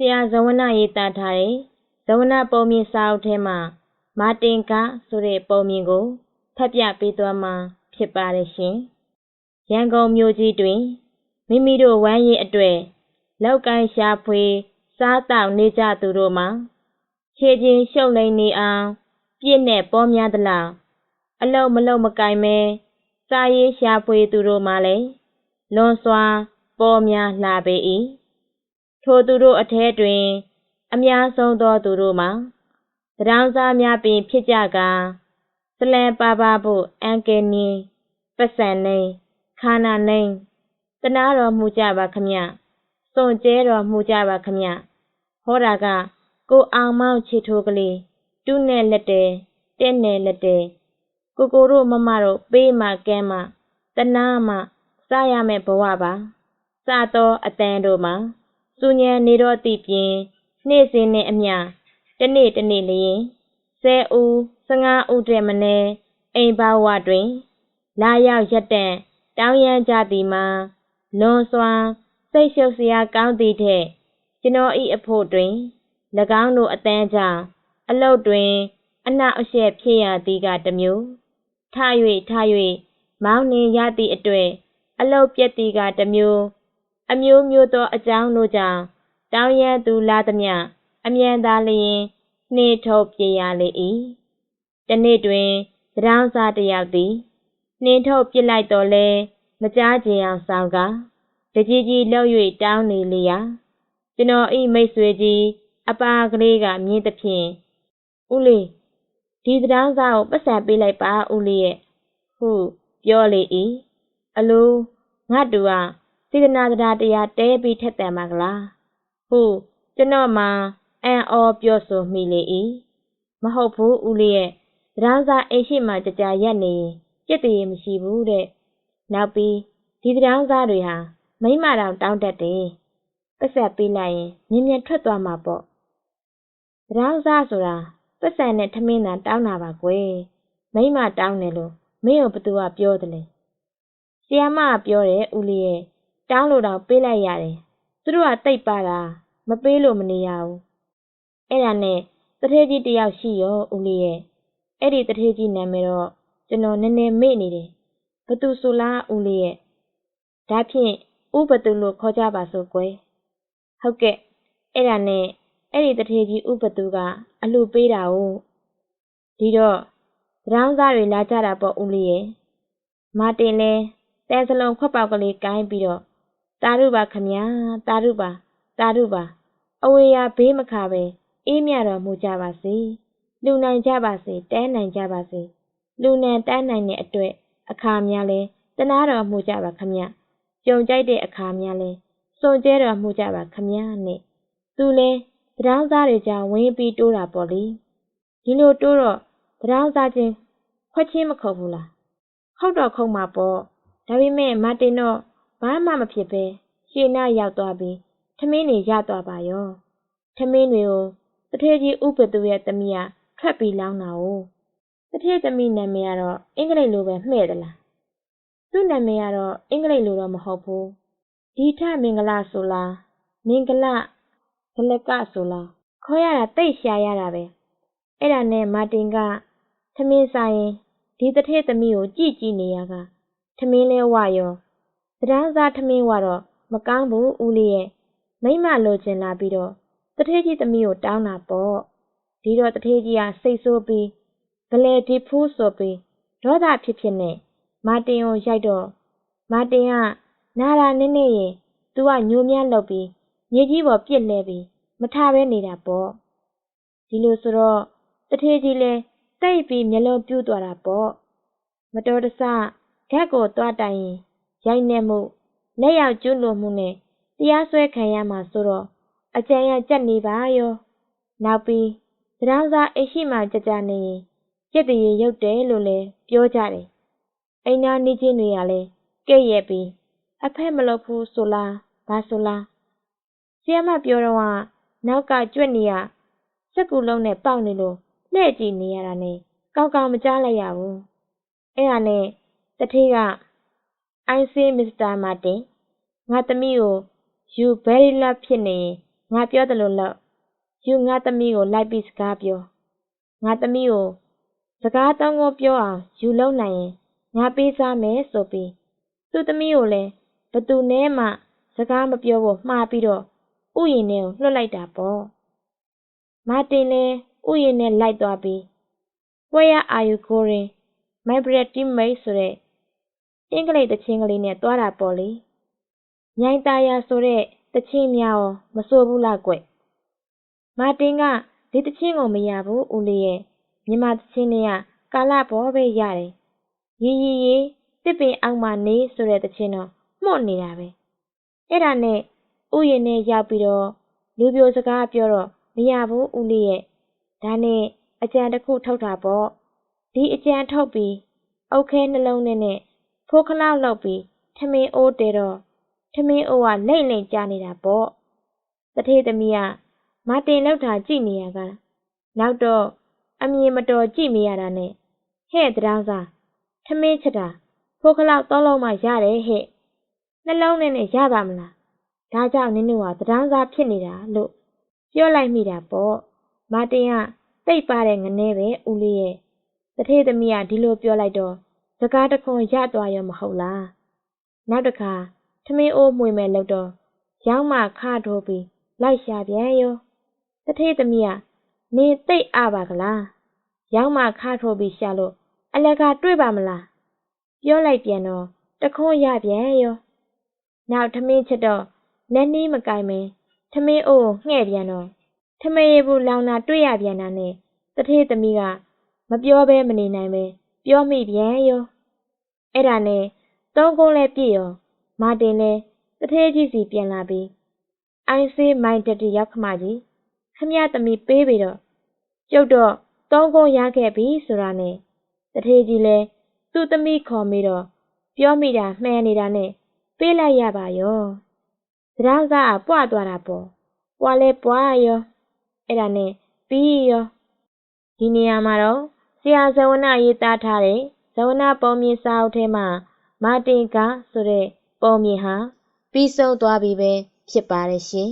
ဆရာဇဝနရေးသားထားတဲ့ဇဝနပုံမြင်စာအုပ်ထဲမှာမာတင်ကဆိုတဲ့ပုံမြင်ကိုဖတ်ပြပေးသွားမှာဖြစ်ပါတယ်ရှင်။ရန်ကုန်မြို့ကြီးတွင်မိမိတို့ဝမ်းရည်အတွေ့လောက်ကိုင်းရှာဖွေ စားတောက်နေကြသူတို့မှာခြေချင်းရှုပ်လိမ့်နေအောင်ပြည့်နဲ့ပေါ်များသလားအလုတ်မလုတ်မကင်မဲစာရေးရှာဖွေသူတို့မှလည်းလွန်စွာပေါ်များလှပေ၏ ထိုသူတို့အထဲတွင် အများဆုံးသောသူတို့မှာတောင်စားများပင်ဖြစ်ကြကာစလန်ပါပါဖို့အန်ကယ်နင်းပစံနေခါနာနေတနာတော်မူကြပါခမစွန်ကျဲတော်မူကြပါခမဟောတာကကိုအောင်မောင်းချီထိုးကလေးတူးနဲ့လက်တဲတဲ့နဲ့လက်တဲကိုကိုတို့မမတို့ပေးမှကဲမှတနာမှစားရမယ့်ဘဝပါစသောအတန်တို့မှာ စူညံနေတော့တည်ပြင်းနေ့စဉ်နဲ့အမျှတနေ့တနေ့လျင်10ဦး15ဦးတည်းမနည်းအိမ်ဘာဝတွင် လာရောက်ရက်တန့်တောင်းရမ်းကြသည်မှာလွန်စွာစိတ်ရှုပ်စရာကောင်းသည်ထက်ကျွန်တော်ဤအဖို့တွင်၎င်းတို့အတန်းကြောင့်အလုတ်တွင် အနှောက်အယှက်ဖြစ်ရသည်ကတမျိုးထ၍ထ၍မောင်းနှင်ရသည့်အတွေ့အလုတ်ပြက်သည်ကတမျိုး အမျိုးမျိုးသောအကြောင်းတို့ကြောင့်တောင်းရန်သူလာသမျှအမြန်သာလျင်နှင်းထုတ်ပြေရလေ၏တနေ့တွင်တောင်းစားတယောက်သည်နှင်းထုတ်ပြစ်လိုက်တော်လဲမကြားကျင်အောင်ဆောင်ကတကြီးကြီးလှုပ်၍တောင်းနေလျာကျွန်တော်ဤမိတ်ဆွေကြီးအပါကလေးကမြင်သဖြင့်ဦးလေးဒီတောင်းစားကိုပတ်စံပေးလိုက်ပါဦးလေးရဲ့ဟုပြောလေ၏အလိုငါတူက စေတနာတရားတရားတဲပြီးထက်တန်ပါကလားဟုကျွန်တော်မှအံ့ဩပြောဆိုမိလေ၏မဟုတ်ဘူးဦးလေးရဲ့တရားစားအိမ်ရှိမှကြကြရက်နေပြစ်တည်မရှိဘူးတဲ့နောက်ပြီးဒီတရားစားတွေဟာမိမတောင်တောင်းတတ်တယ်ပတ်ဆက်ပေးလိုက်ရင်မြင်မြန်ထွက်သွားမှာပေါ့တရားစားဆိုတာပတ်ဆက်နဲ့ထမင်းသာတောင်းတာပါကွယ်မိမတောင်းတယ်လို့မင်းကိုဘသူကပြောတယ်လဲဆီယမကပြောတယ်ဦးလေးရဲ့ တောင်းလို့တော့ပေးလိုက်ရတယ်သူတို့ကတိတ်ပါတာမပေးလို့မနေရဘူးအဲ့ဒါနဲ့တထေးကြီးတယောက်ရှိရောဦးလေးရဲ့အဲ့ဒီတထေးကြီးနာမည်တော့ကျွန်တော်နည်းနည်းမေ့နေတယ်ဘသူဆိုလားဦးလေးရဲ့ဒါဖြင့်ဥဘသူလို့ခေါ်ကြပါစို့ကွယ်ဟုတ်ကဲ့အဲ့ဒါနဲ့အဲ့ဒီတထေးကြီးဥဘသူကအလှပေးတာ哦ဒီတော့ရောင်းသားတွေလာကြတာပေါ့ဦးလေးရဲ့မာတင်လဲတဲစလုံးခွက်ပေါက်ကလေးကိုင်းပြီးတော့ တာရုပါခမညာတာရုပါတာရုပါအဝေးရဘေးမခါပဲအေးမြတော်မူကြပါစေလူနိုင်ကြပါစေတဲနိုင်ကြပါစေလူနိုင်တန်းနိုင်တဲ့အတွက်အခါများလဲတနာတော်မူကြပါခမကြုံကြိုက်တဲ့အခါများလဲစွန်ကျဲတော်မူကြပါခမနဲ့သူလဲတရားစားတွေကြောင့်ဝင်းပြီးတိုးတာပေါ့လေဒီလိုတိုးတော့တရားစားချင်းခွက်ချင်းမခုတ်ဘူးလားဟုတ်တော့ခုတ်မှာပေါ့ဒါပေမဲ့မတင်တော့ ဘာမှမဖြစ်ပဲရှေ့နာရောက်သွားပြီးထမင်းတွေရသွားပါရောထမင်းတွေကိုတထေးကြီးဥပသူရဲ့သမီးကထွက်ပြီးလောင်းတာ哦တထေးသမီးနာမည်ကတော့အင်္ဂလိပ်လိုပဲမှဲ့သလားသူ့နာမည်ကတော့အင်္ဂလိပ်လိုတော့မဟုတ်ဘူးဒီထမင်္ဂလာဆိုလားမင်္ဂလဂလကဆိုလားခေါ်ရတာတိတ်ရှာရတာပဲအဲ့ဒါနဲ့မာတင်ကထမင်းစားရင်ဒီတထေးသမီးကိုကြည့်ကြည့်နေရကထမင်းလဲဝရော တရားစားထမင်းဝတော့မကောင်းဘူးဦးလေးရဲ့မိမလိုချင်လာပြီးတော့တထေးကြီးသမီးကိုတောင်းတာပေါ့ဒီတော့တထေးကြီးကစိတ်ဆိုးပြီးဂလဲဒီဖူးဆိုပြီးဒေါသဖြစ်ဖြစ်နဲ့မာတင်ကိုရိုက်တော့မာတင်ကနာတာနည်းနည်းရင်သူကညိုမြလောက်ပြီးမြေကြီးပေါ်ပြစ်လဲပြီးမထားဘဲနေတာပေါ့ဒီလိုဆိုတော့တထေးကြီးလဲတိတ်ပြီးမျက်လုံးပြူးသွားတာပေါ့မတော်တဆဓာတ်ကိုသွားတိုင်ရင် ရိုက်နှက်မှုလက်ရောက်ကျူးလွန်မှုနဲ့တရားစွဲခံရမှာဆိုတော့အကြံရကြက်နေပါရောနောက်ပြီးတရားစားအိရှိမှကြကြနေရင်ကြက်တရေရုပ်တယ်လို့လည်းပြောကြတယ်အိမ်နာနေချင်းတွေကလည်းကဲ့ရဲ့ပြီးအဖက်မလုပ်ဘူးဆိုလားဘာဆိုလားဆီယမပြောတော့ကနောက်ကကြွက်နေရစက်ကူလုံးနဲ့ပေါက်နေလို့လှဲ့ကြည့်နေရတာနဲ့ကောင်းကောင်းမကြားလိုက်ရဘူးအဲ့ဒါနဲ့တထေးက I say Mr. Martin ငါသမီးကို you very love ဖြစ်နေရင်ငါပြောတယ်လို့လို့ယူငါသမီးကိုလိုက်ပြီးစကားပြောငါသမီးကိုစကားတောင်းကိုပြောအောင်ယူလုံးနိုင်ရင်ငါပေးစားမယ်ဆိုပြီးသူ့သမီးကိုလည်းဘသူနဲ့မှစကားမပြောဖို့မှားပြီးတော့ဥယျာဉ်ထဲကိုလွှတ်လိုက်တာပေါ့မာတင်လည်းဥယျာဉ်နဲ့လိုက်သွားပြီး Where are you going my bread teammate ဆိုတဲ့ အင်္ဂလိပ်တချင်းကလေးနဲ့သွားတာပေါ့လေညိုင်တာယာဆိုတဲ့တချင်းများရောမဆိုဘူးလားကွမာတင်ကဒီတချင်းကိုမရဘူးဦးလေးရဲ့မြန်မာတချင်းတွေကကာလပေါ်ပဲရတယ်ရီရီရီတစ်ပင်အောက်မှာနေဆိုတဲ့တချင်းတော့မှုတ်နေတာပဲအဲ့ဒါနဲ့ဥယျာဉ်နဲ့ရောက်ပြီးတော့လူပြိုစကားပြောတော့မရဘူးဦးလေးရဲ့ဒါနဲ့အကြံတစ်ခုထုတ်တာပေါ့ဒီအကြံထုတ်ပြီးအုတ်ခဲနှလုံးနဲ့နဲ့ ဖိုးခလောက်လောက်ပြီးထမင်းအိုးတဲတော့ထမင်းအိုးကလိမ့်လိမ့်ကြနေတာပေါ့တထေးသမီးကမတင်လောက်တာကြည့်နေရကနောက်တော့အမြင်မတော်ကြည့်မရတာနဲ့ဟဲ့တရောင်းစားထမင်းချက်တာဖိုးခလောက်သုံးလုံးမှရတယ်ဟဲ့နှလုံးနဲ့နဲ့ရပါမလားဒါကြောင့်နင်းတို့ကတရောင်းစားဖြစ်နေတာလို့ပြောလိုက်မိတာပေါ့မတင်ကတိတ်ပါတဲ့ငနေပဲဦးလေးရဲ့တထေးသမီးကဒီလိုပြောလိုက်တော့ စကားတခွန်ရသွားရောမဟုတ်လားနောက်တစ်ခါထမင်းအိုးမှွေမဲ့လို့တော့ရောင်းမှခါထိုးပြီးလိုက်ရှာပြန်ရောတထေးသမီးကနေသိပ်အပါကလားရောင်းမှခါထိုးပြီးရှာလို့အလကားတွေ့ပါမလားပြောလိုက်ပြန်တော့တခွန်းရပြန်ရောနောက်ထမင်းချက်တော့လက်နီးမကင်မင်းထမင်းအိုးငှဲ့ပြန်တော့ထမင်းဘူးလောင်တာတွေ့ရပြန်တာနဲ့တထေးသမီးကမပြောဘဲမနေနိုင်ပဲ ပြောမိပြန်ရောအဲ့ဒါနဲ့သုံးကုန်းလဲပြည့်ရောမာတင်လဲတထေးကြီးစီပြန်လာပြီးအိုင်ဆေးမိုင်တတီရောက်ခမကြီးခမရသမီးပေးပြီးတော့ကျုပ်တော့သုံးကုန်းရခဲ့ပြီဆိုတာနဲ့တထေးကြီးလဲသူ့သမီးခေါ်မိတော့ပြောမိတာမှန်နေတာနဲ့ပေးလိုက်ရပါရောသရောင်းစားအပွားသွားတာပေါ့ပွာလဲပွားရောအဲ့ဒါနဲ့ပြီးရောဒီနေရာမှာတော့ ဆရာဇဝနာရေးသားထားတဲ့ဇဝနာပုံမြင်စာအုပ်ထဲမှာမာတင်ကဆိုတဲ့ပုံမြင်ဟာပြီးဆုံးသွားပြီပဲဖြစ်ပါတယ်ရှင်